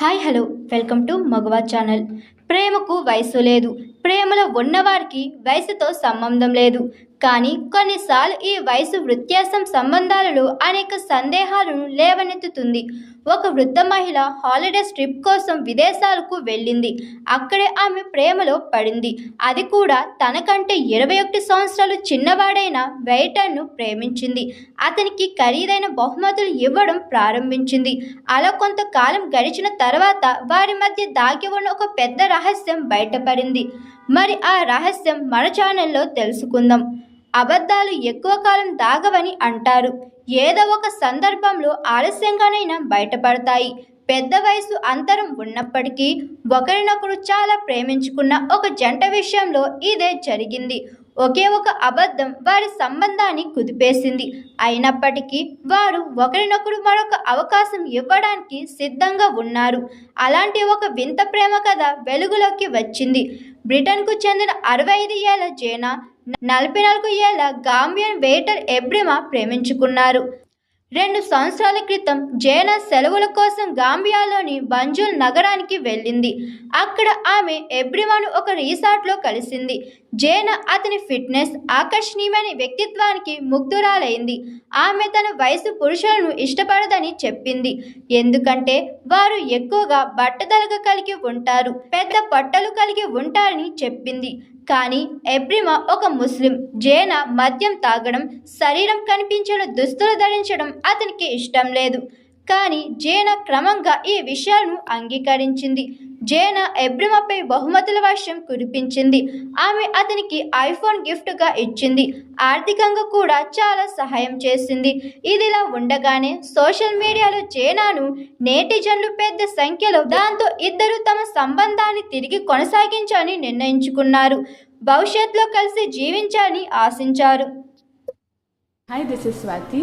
Hi, hello, welcome to Magwa channel. ప్రేమకు వయసు లేదు. ప్రేమలో ఉన్నవారికి వయసుతో సంబంధం లేదు. కానీ కొన్నిసార్లు ఈ వయసు వ్యత్యాసం సంబంధాలలో అనేక సందేహాలను లేవనెత్తుతుంది. ఒక వృద్ధ మహిళ హాలిడేస్ ట్రిప్ కోసం విదేశాలకు వెళ్ళింది. అక్కడే ఆమె ప్రేమలో పడింది. అది కూడా తనకంటే ఇరవై ఒకటి సంవత్సరాలు చిన్నవాడైన వెయిటర్ను ప్రేమించింది. అతనికి ఖరీదైన బహుమతులు ఇవ్వడం ప్రారంభించింది. అలా కొంతకాలం గడిచిన తర్వాత వారి మధ్య దాగి ఉన్న ఒక పెద్ద రహస్యం బయటపడింది. మరి ఆ రహస్యం మన ఛానల్లో తెలుసుకుందాం. అబద్ధాలు ఎక్కువ కాలం దాగవని అంటారు. ఏదో ఒక సందర్భంలో ఆలస్యంగానైనా బయటపడతాయి. పెద్ద వయసు అంతరం ఉన్నప్పటికీ ఒకరినొకరు చాలా ప్రేమించుకున్న ఒక జంట విషయంలో ఇదే జరిగింది. ఒకే ఒక అబద్ధం వారి సంబంధాన్ని కుదిపేసింది. అయినప్పటికీ వారు ఒకరినొకరు మరొక అవకాశం ఇవ్వడానికి సిద్ధంగా ఉన్నారు. అలాంటి ఒక వింత ప్రేమ కథ వెలుగులోకి వచ్చింది. బ్రిటన్కు చెందిన అరవై ఐదు ఏళ్ళ జేనా నలభై నాలుగు ఏళ్ళ గాంబియన్ వెయిటర్ ఎబ్రిమా ప్రేమించుకున్నారు. రెండు సంవత్సరాల క్రితం జేనా సెలవుల కోసం గాంబియాలోని బంజుల్ నగరానికి వెళ్ళింది. అక్కడ ఆమె ఎబ్రివాను ఒక రీసార్ట్లో కలిసింది. జేనా అతని ఫిట్నెస్ ఆకర్షణీయమైన వ్యక్తిత్వానికి ముగ్ధురాలైంది. ఆమె తన వయసు పురుషులను ఇష్టపడదని చెప్పింది. ఎందుకంటే వారు ఎక్కువగా బట్టదలగా కలిగి ఉంటారు పెద్ద బట్టలు కలిగి ఉంటారని చెప్పింది. కానీ ఎబ్రిమా ఒక ముస్లిం జేన మద్యం తాగడం శరీరం కనిపించిన దుస్తులు ధరించడం అతనికి ఇష్టం లేదు. కానీ జేన క్రమంగా ఈ విషయాలను అంగీకరించింది. జేన ఎబ్రిమపై బహుమతుల వర్షం కురిపించింది. ఆమె అతనికి ఐఫోన్ గిఫ్ట్గా ఇచ్చింది. ఆర్థికంగా కూడా చాలా సహాయం చేసింది. ఇదిలా ఉండగానే సోషల్ మీడియాలో జేనాను నేటిజన్లు పెద్ద సంఖ్యలో దాంతో ఇద్దరు తమ సంబంధాన్ని తిరిగి కొనసాగించాలని నిర్ణయించుకున్నారు. భవిష్యత్తులో కలిసి జీవించాలని ఆశించారు. Hi this is Swathi